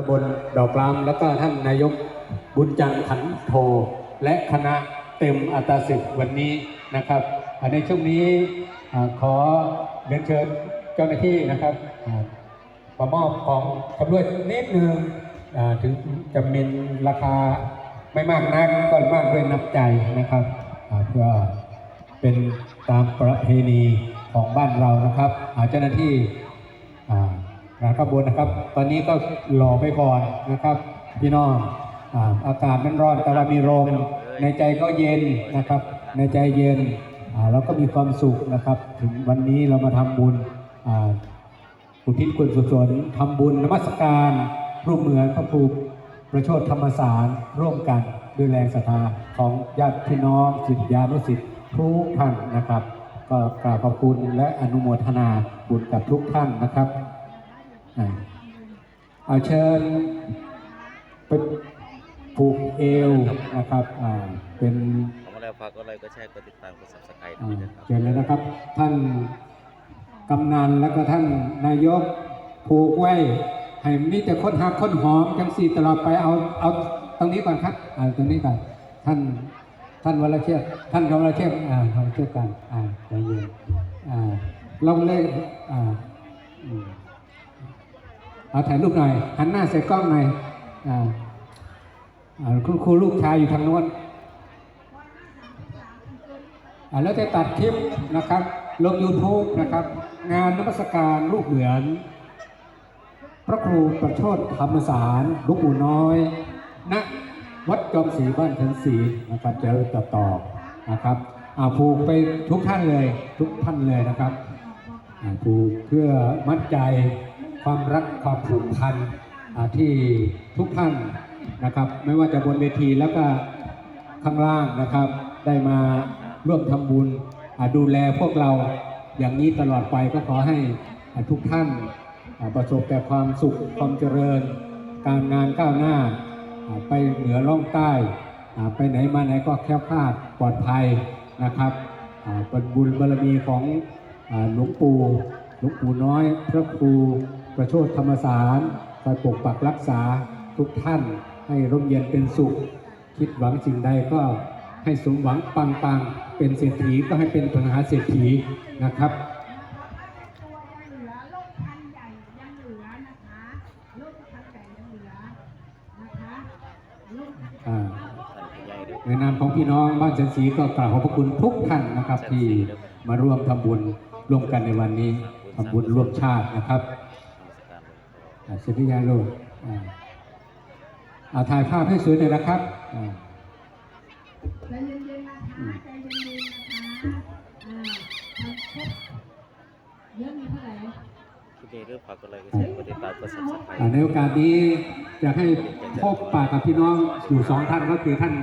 ตำบลดอกลาม แล้วก็ท่านนายกบุญจันทร์ขันโท และคณะเต็มอัตราสิทธิ์วันนี้นะครับ ในช่วงนี้ขอเรียนเชิญเจ้าหน้าที่นะครับอ่ามามอบของชำรวยนิดนึงถึงจะมีราคาไม่มากนักก็มากด้วยน้ำใจนะครับเพื่อเป็นตามประเพณีของบ้านเรานะครับเจ้าหน้าที่ อ่าการขบวนนะครับ ตอนนี้ก็รอไปก่อนนะครับ พี่น้องอากาศมันร้อนแต่ว่ามีลมในใจก็เย็นนะครับ ในใจเย็นเราก็มีความสุขนะครับ ถึงวันนี้เรามาทำบุญอุทิศกุศลทำบุญนมัสการรูปเหมือนพระภูมิประโชดธรรมสารร่วมกันด้วยแรงศรัทธาของญาติพี่น้องศิษยานุศิษย์ทุกท่านนะครับ ก็กราบขอบคุณและอนุโมทนาบุญกับทุกท่านนะครับ เอาเชิญไปผูกเอวนะครับอ่าเป็นของมาแล้วฝากก็ไลค์ก็แชร์ก็ติดตามก็ subscribe อ่าด้วยนะครับเชิญเลยนะครับ ท่านกำนันแล้วก็ท่านนายกผูกไว้ให้มีแต่คนหักคนหอมจังสีตลอดไปเอาเอาตรงนี้ก่อนครับอ่าตรงนี้ก่อนท่านท่านวรเชษฐ์ท่านกำลังเชษฐ์อ่าเราเชื่อกันอ่าใจเย็นอ่าลงเลยอ่าอืม เอาถ่ายรูปหน่อยหันหน้าใส่กล้องหน่อยอ่าคุณครูลูกชายอยู่ทางโน้นอ่าแล้วจะตัดคลิปนะครับ ลง YouTube นะครับ งานนมัสการลูกเหมือน พระครูประโชดธรรมสารลูกปู่น้อยณวัดจอมศรีบ้านทันศรีนะครับเจริญต่อต่อนะครับอาผูกไปทุกท่านเลยทุกท่านเลยนะครับอาผูกเพื่อมัดใจ ความรักความผูกพันที่ทุกท่านนะครับ ไม่ว่าจะบนเวทีแล้วก็ข้างล่างนะครับ ได้มาร่วมทำบุญดูแลพวกเราอย่างนี้ตลอดไปก็ขอให้ทุกท่านประสบแต่ความสุขความเจริญ การงานก้าวหน้า ไปเหนือล่องใต้ ไปไหนมาไหนก็แคล้วคลาดปลอดภัยนะครับเป็นบุญบารมีของหลวงปู่หลวงปู่น้อย พระครู ประโชดธรรมสารคอยปกปักรักษาทุกท่านให้ร่มเย็นเป็นสุข คิดหวังสิ่งใดก็ให้สมหวังปังปังๆเป็นเศรษฐีก็ให้เป็นมหาเศรษฐีนะครับตัวยังเหลือลูกพันธุ์ใหญ่ยังเหลือนะคะลูกพันธุ์ใหญ่ยังเหลือนะคะลูกอ่าท่านผู้ใหญ่ด้วยในนามของพี่น้องบ้านเศรษฐีก็กราบขอบพระคุณทุกท่านนะครับ ที่มาร่วมทำบุญร่วมกันในวันนี้ทำบุญร่วมชาตินะครับนมั สการหลวงพ่ออ่าเสด็จยาโลกอ่าอ่าถ่ายภาพให้สวยหน่อยนะครับอ่าใจเย็นๆนะคะใจเย็นๆนะคะอ่าทำครบเยอะมีเท่าไหร่คลิปนี้เรื่องฝากก็ไลค์ก็แชร์ก็ติดตามก็ subscribe อ่าในโอกาสนี้อยากให้พบปากกับพี่น้องอยู่สองท่านก็คือท่าน